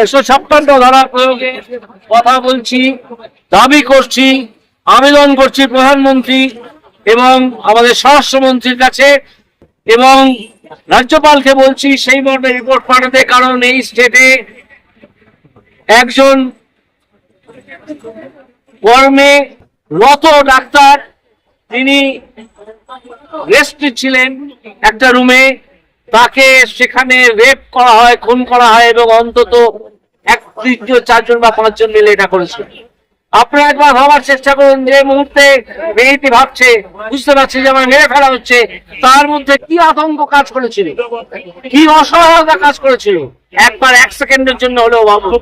একশো ছাপ্পান্ন ধারা প্রয়োগে কথা বলছি, দাবি করছি, আবেদন করছি প্রধানমন্ত্রী এবং আমাদের স্বরাষ্ট্রমন্ত্রীর কাছে এবং রাজ্যপালকে বলছি সেই মর্মে রিপোর্ট পাঠাতে, কারণ এই স্টেটে একজন কর্মে রত ডাক্তার, তিনি রেস্টে ছিলেন একটা রুমে। তাকে সেখানে রেপ করা হয় খুন করা হয় এবং অন্তত এক তৃতীয় চারজন বা পাঁচজন মিলে এটা করেছে আপনারা একবার ভাবার চেষ্টা করুন যে মুহূর্তে মেয়েটি ভাবছে বুঝতে পারছে যে আমার মেরে ফেলা হচ্ছে তার মধ্যে কি আতঙ্ক কাজ করেছিল? কি অসহায়তা কাজ করেছিল? একবার এক সেকেন্ডের জন্য হলেও ভাবুন।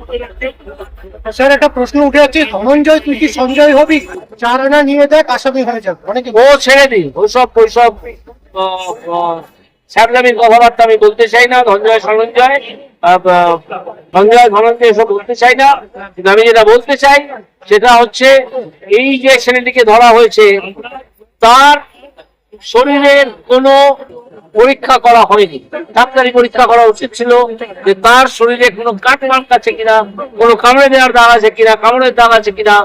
স্যার একটা প্রশ্ন উঠে যাচ্ছে ধনঞ্জয় তুই কি সঞ্জয় হবি? চার আনা নিয়ে দেখ আসামি হয়ে যাবে। অনেকে ও ছেড়ে দিন। ওসব ওইসব স্যাবলামির কথাবার্তা আমি বলতে চাই না ধনঞ্জয় সরঞ্জয় ধনঞ্জয় ধনঞ্জয় এসব বলতে চাই না, কিন্তু আমি যেটা বলতে চাই সেটা হচ্ছে এই যে ছেলেটিকে ধরা হয়েছে, তার শরীরের কোনো পরীক্ষা করা হয়নি। ডাক্তারি পরীক্ষা করা উচিত ছিল যে তার শরীরে কোনো কাট মার্ক আছে কিনা, কোনো কামড়ে দেওয়ার দাগ আছে কিনা, কামড়ের দাগ আছে কিনা,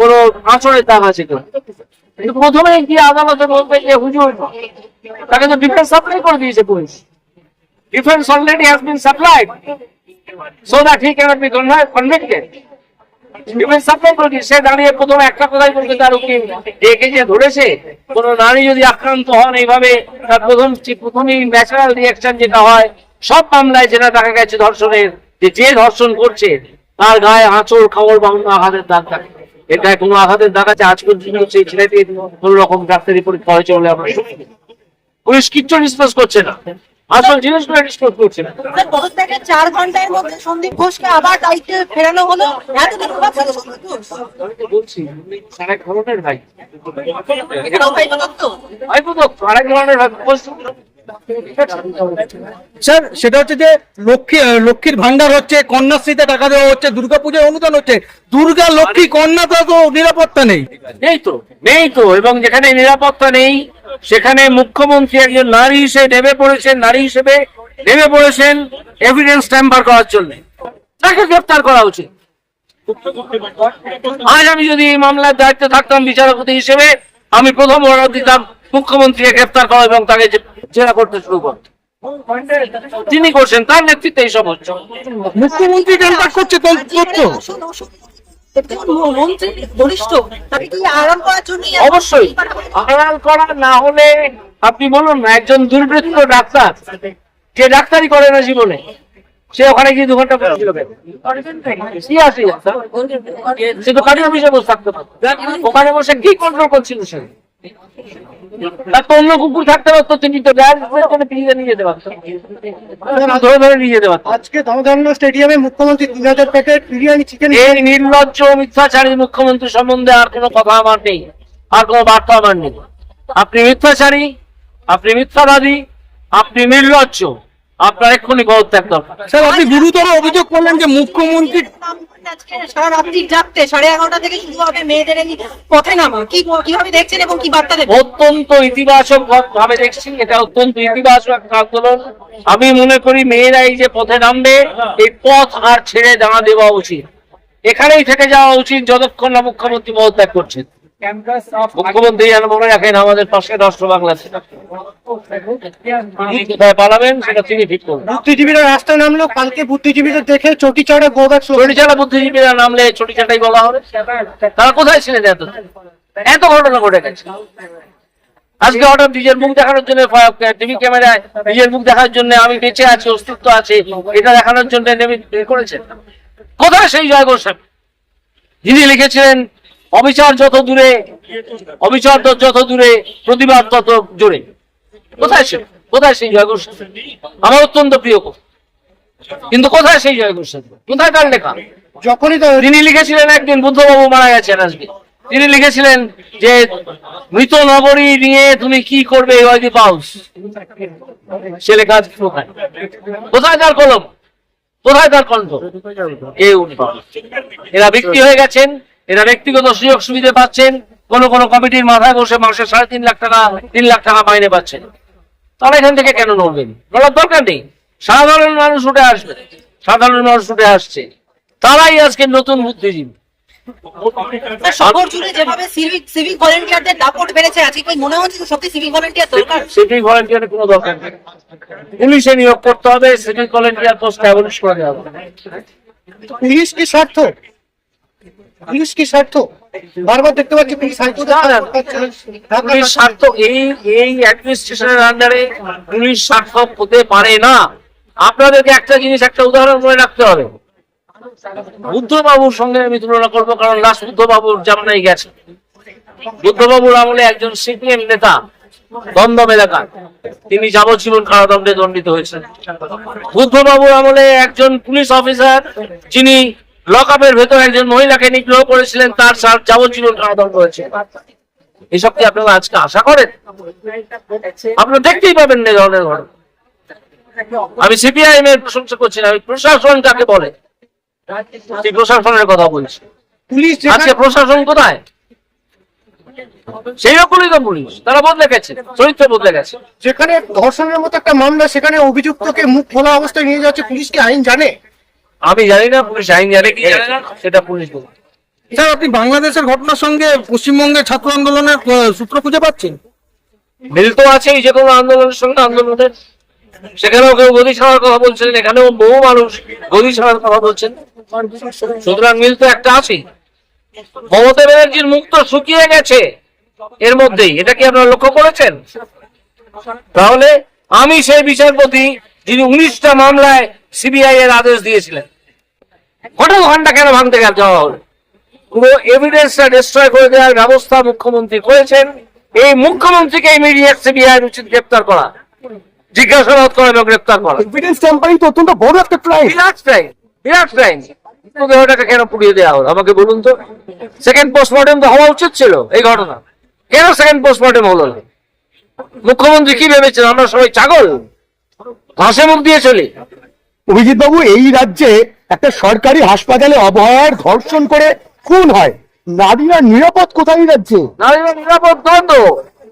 কোনো আঁচড়ের দাগ আছে কিনা। কিন্তু প্রথমে গিয়ে আদালতে বলবে যে হুজুর তাকে তো ডিফেন্স সাপ্লাই করে দিয়েছে police. Defence already has been supplied so that he cannot be convicted defence supply করে দিয়েছে। দাঁড়িয়ে প্রথমে একটা কথাই বলতে তার উকিল একে যে ধরেছে? কোন নারী যদি আক্রান্ত হন এইভাবে, তার প্রথম প্রথমেই ন্যাচারাল রিয়াকশন যেটা হয়, সব মামলায় যেটা দেখা গেছে ধর্ষণের, যে যে ধর্ষণ করছে, তার গায়ে আঁচড় খাওয়ার বা অন্য আঘাতের দাগ থাকে। গায়ে কোনো আঘাতের দাগ আছে? আজ পর্যন্ত সেই ছেলেটি কোন রকম ডাক্তারি পরীক্ষা হয়েছে বলে আমরা শুনি। পুলিশ কিচ্ছু ডিসকাস করছে না। আসল জিনিসগুলো করছে না। চার ঘণ্টার মধ্যে সন্দীপ ঘোষকে আবার দায়িত্বে ফেরানো হলো। বলছি আরেক ধরনের ভাই। আরেক ধরনের ভাই। স্যার, সেটা হচ্ছে যে লক্ষ্মী লক্ষ্মীর ভান্ডার হচ্ছে, কন্যাশ্রীতে টাকা দেওয়া হচ্ছে দুর্গাপূজার অনুদান হচ্ছে। দুর্গা, লক্ষ্মী, কন্যা তো নিরাপত্তা নেই। নেই তো নেই তো, এবং যেখানে নিরাপত্তা নেই, সেখানে মুখ্যমন্ত্রী একজন নারী হিসেবে নেমে পড়েছেন, নারী হিসেবে নেমে পড়েছেন এভিডেন্স ট্যাম্পার করার জন্য। তাকে গ্রেপ্তার করা উচিত। আজ আমি যদি এই মামলার দায়িত্বে থাকতাম বিচারপতি হিসেবে, আমি প্রথম অর্ডার দিতাম, মুখ্যমন্ত্রীকে গ্রেপ্তার করা এবং তাকে জেরা করতে শুরু করতে তিনি করছেন তার নেতৃত্বে এইসব হচ্ছে মুখ্যমন্ত্রী কন্ট্যাক্ট করছে? কি অবশ্যই। আড়াল করা না হলে আপনি বলুন না একজন দুর্বৃত্ত ডাক্তার যে ডাক্তারি করে না জীবনে। সে ওখানে গিয়ে দু ঘণ্টা? কি ডাক্তার? সে তো কাজের অফিসে বসে থাকতে পারতো। ওখানে বসে কি কন্ট্রোল করছিল সে? অন্য কুকুর থাকতে পারতো তিনি তো নিয়ে যেতে পারতো। ধরে ধরে নিয়ে যেতে পারতো। আজকে দমদম স্টেডিয়ামে মুখ্যমন্ত্রী তিন হাজার প্যাকেট বিরিয়ানি চিকেন এই নির্লজ্জ মিথ্যাচারী মুখ্যমন্ত্রী সম্বন্ধে আর কোনো কথা আমার নেই আর কোনো বার্তা আমার নেই। আপনি মিথ্যাচারী আপনি মিথ্যাবাদী আপনি নির্লজ্জ আপনার এক্ষুনি দরকার। স্যার আপনি গুরুতর অভিযোগ করলেন যে মুখ্যমন্ত্রী আজকে? সারা রাত্রি জাগতে সাড়ে এগারোটা থেকে শুরু হবে মেয়েদের পথে নামা। কি কীভাবে দেখছেন এবং কি বার্তা দেবেন? অত্যন্ত ইতিবাচক ভাবে দেখছি এটা অত্যন্ত ইতিবাচক একটা আন্দোলন। আমি মনে করি মেয়েরা এই যে পথে নামবে এই পথ আর ছেড়ে দাঁড়া দেওয়া উচিত। এখানেই থেকে যাওয়া উচিত যতক্ষণ না মুখ্যমন্ত্রী পদত্যাগ করছেন। মুখ্যমন্ত্রী যেন মনে রাখেন আমাদের পাশে রাষ্ট্র বাংলাদেশ। পালাবেন সেটা তিনি ঠিক করবেন। বুদ্ধিজীবীরা রাস্তায় নামলো কালকে বুদ্ধিজীবীদের দেখে চটি চড়ে বুদ্ধিজীবীরা নামলে বলা হবে। তারা কোথায় ছিলেন এত? এত ঘটনা ঘটে গেছে। আজকে হঠাৎ নিজের মুখ দেখানোর জন্য টিভি ক্যামেরায় নিজের মুখ দেখার জন্য আমি বেঁচে আছি অস্তিত্ব আছে এটা দেখানোর জন্য করেছেন কোথায় সেই জয় গোস্বামী যিনি লিখেছিলেন অবিচার যত দূরে অবিচার যত দূরে প্রতিবাদ তত জোরে। কোথায় সে? কোথায় সেই জয় গোস্বামী আমার অত্যন্ত প্রিয় কবি। কিন্তু কোথায় সেই জয় গোস্বামী কোথায় তার লেখা? যখনই তো তিনি লিখেছিলেন একদিন বুদ্ধবাবু মারা গেছেন আজকে। তিনি লিখেছিলেন যে মৃত নগরী নিয়ে তুমি কি করবে ওয়াইদি পাউস। সে লেখা কোথায়? তার কলম? কোথায় তার কণ্ঠ? এ উনি এরা ব্যক্তি হয়ে গেছেন। এরা ব্যক্তিগত সুযোগ সুবিধা পাচ্ছেন কোন কোন কমিটির মাথায় বসে মাসে সাড়ে তিন লাখ টাকা তিন লাখ টাকা মাইনে পাচ্ছেন। তারা এখান থেকে কেন নড়বেন? নড়ার দরকার নেই। সাধারণ মানুষ উঠে আসবে। সাধারণ মানুষ উঠে আসছে। তারাই আজকে নতুন বুদ্ধিজীবী। শহর জুড়ে যেভাবে সিভিক সিভিক ভলেন্টিয়ারদের দাপট বেড়েছে আজকে কি মনে হচ্ছে সত্যি সিভিক ভলেন্টিয়ার দরকার? সিভিক ভলেন্টিয়ারের কোনো দরকার নেই। পুলিশে নিয়োগ করতে হবে সিভিক ভলেন্টিয়ার পোস্ট অ্যাবলিশ করে দেওয়া পুলিশ কি স্বার্থ? পুলিশ কি স্বার্থ? বারবার দেখতে পাচ্ছি পুলিশ স্বার্থ এই এই অ্যাডমিনিস্ট্রেশনের আন্ডারে পুলিশ স্বার্থ হতে পারে না। আপনাদেরকে একটা জিনিস একটা উদাহরণ মনে রাখতে হবে। বুদ্ধবাবুর সঙ্গে আমি তুলনা করব কারণ লাস্ট বুদ্ধবাবুর জামানায় গেছে। বুদ্ধবাবুর আমলে একজন সিপিএম নেতা দমদম এলাকার। তিনি যাবজ্জীবন কারাদণ্ডে দণ্ডিত হয়েছেন। বুদ্ধবাবুর আমলে একজন পুলিশ অফিসার যিনি লকআপের ভেতর একজন মহিলাকে নিগ্রহ করেছিলেন তার সার যাবজ্জীবন কারাদণ্ড হয়েছে এসব কি আপনারা আজকে আশা করেন? আপনারা দেখতেই পাবেন না ধরনের ঘটনা। আমি সিপিআইএম এর প্রশংসা করছি না আমি প্রশাসন কাকে বলে? সেই প্রশাসনের কথা বলছি? পুলিশ আজকে প্রশাসন কোথায়? সেই রকমই তো পুলিশ তারা বদলে গেছে চরিত্র বদলে গেছে। যেখানে ধর্ষণের মতো একটা মামলা সেখানে অভিযুক্তকে মুখ খোলা অবস্থায় নিয়ে যাচ্ছে পুলিশ কি আইন জানে? আমি জানি না পুলিশ আইন জানে কি জানে না সেটা পুলিশ বলবে। স্যার আপনি বাংলাদেশের ঘটনার সঙ্গে পশ্চিমবঙ্গের ছাত্র আন্দোলনের সূত্র খুঁজে পাচ্ছেন? মিল তো আছেই যে কোনো আন্দোলনের সঙ্গে আন্দোলনের সেখানেও কেউ গদি ছাড়ার কথা বলছেন এখানেও বহু মানুষ গদি ছাড়ার কথা বলছেন। সুতরাং মিল তো একটা আছেই। মমতা ব্যানার্জির মুখ তো শুকিয়ে গেছে এর মধ্যেই এটা কি আপনারা লক্ষ্য করেছেন? তাহলে আমি সেই বিচারপতি যিনি উনিশটা মামলায় সিবিআই এর আদেশ দিয়েছিলেন। ঘটনা ঘণ্টা কেন ভাঙতে গেল? যাওয়া হলো পুরো এভিডেন্সটা ডিস্ট্রয় করে দেওয়ার ব্যবস্থা মুখ্যমন্ত্রী করেছেন। এই মুখ্যমন্ত্রীকে ইমিডিয়েট সিবিআই উচিত গ্রেপ্তার করা। জিজ্ঞাসাবাদ করা এবং গ্রেপ্তার করা। এভিডেন্স ট্যাম্পারিং তো অত্যন্ত বড় একটা ক্রাইম বিরাট ক্রাইম বিরাট ক্রাইম দেহটাকে কেন পুড়িয়ে দেওয়া হলো? আমাকে বলুন তো। সেকেন্ড পোস্টমর্টেম তো হওয়া উচিত ছিল এই ঘটনা। কেন সেকেন্ড পোস্টমর্টেম হলো না? মুখ্যমন্ত্রী কি ভেবেছেন? আমরা সবাই ছাগল? ঘাসে মুখ দিয়ে চলি। অভিজিৎ বাবু এই রাজ্যে একটা সরকারি হাসপাতালে অবহেলার ধর্ষণ করে খুন হয়। নারীরা নিরাপদ কোথায় রাজ্যে? নারীরা নিরাপদ তো।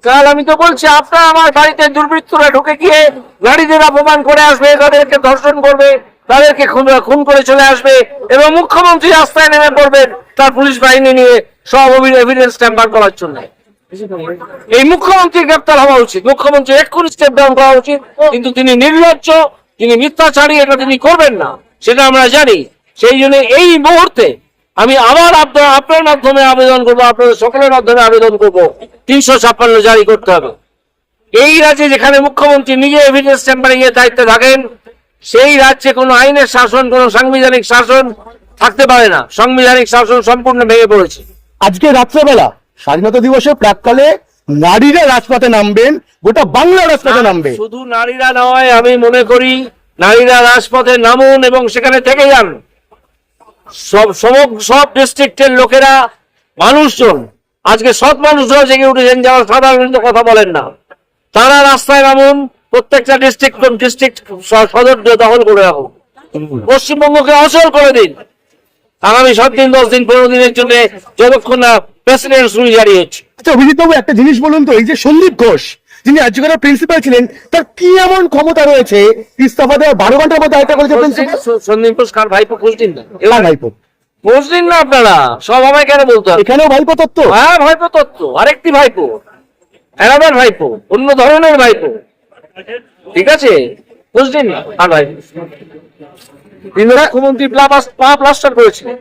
কাল আমি তো বলছি, আপনার আমার বাড়িতে দুর্বৃত্তরা ঢুকে গিয়ে নারীদের অপমান করে আসবে, তাদেরকে ধর্ষণ করবে, তাদেরকে খুন করে চলে আসবে এবং মুখ্যমন্ত্রী রাস্তায় নেমে পড়বেন তার পুলিশ বাহিনী নিয়ে সব এভিডেন্স ট্যাম্পার করার জন্য। এই মুখ্যমন্ত্রী গ্রেপ্তার হওয়া উচিত। মুখ্যমন্ত্রী এক্ষুনি স্টেপ ডাউন করা উচিত, কিন্তু তিনি নির্লজ্জ তিনি মিথ্যাচারী, এটা তিনি করবেন না। সেটা আমরা জানি। সেই জন্য এই মুহূর্তে আমি আবার আপনার আপনার মাধ্যমে আবেদন করব, আপনাদের সকলের মাধ্যমে আবেদন করব। তিনশো ছাপ্পান্ন জারি করতে হবে। এই রাজ্যে যেখানে মুখ্যমন্ত্রী নিজে এভিডেন্স চেম্বারিং এর দায়িত্বে থাকেন, সেই রাজ্যে কোনো আইনের শাসন, কোনো সাংবিধানিক শাসন থাকতে পারে না। সাংবিধানিক শাসন সম্পূর্ণ ভেঙে পড়েছে। আজকে রাত্রেবেলা স্বাধীনতা দিবসের প্রাককালে নারীরা রাজপথে নামবেন গোটা বাংলা রাজপথে নামবে। শুধু নারীরা নয় আমি মনে করি নারীরা রাজপথে নামুন এবং সেখানে থেকে যান। সব সমগ্র সব ডিস্ট্রিক্টের লোকেরা মানুষজন আজকে সৎ মানুষরা জেগে উঠেছেন যারা সাধারণত কথা বলেন না। তারা রাস্তায় নামুন প্রত্যেকটা ডিস্ট্রিক্ট ডিস্ট্রিক্ট সদর দখল করে রাখুন। পশ্চিমবঙ্গকে অচল করে দিন। আগামী সাত দিন দশ দিন পনেরো দিনের জন্য যতক্ষণ না প্রেসিডেন্ট সুই জারি হচ্ছে আচ্ছা অভিজিৎ বাবু একটা জিনিস বলুন তো এই যে সন্দীপ ঘোষ যিনি রাজ্যকরের প্রিন্সিপাল ছিলেন তার কি এমন ক্ষমতা রয়েছে? ইস্তফা দেওয়ার বারো ঘণ্টার মধ্যে আয়ত্তা করেছে প্রিন্সিপাল সন্দীপ ঘোষ খান ভাইপো? খোঁজ দিন না এবার ভাইপো? দিন না আপনারা? সব আমায় কেন বলতে এখানেও ভাইপো তত্ত্ব? হ্যাঁ ভাইপো তত্ত্ব। আরেকটি ভাইপো। অ্যানাদার ভাইপো অন্য ধরনের ভাইপো। ঠিক আছে? বুঝলেন না। আর ভাই মুখ্যমন্ত্রী পা প্লাস্টার করেছিলেন।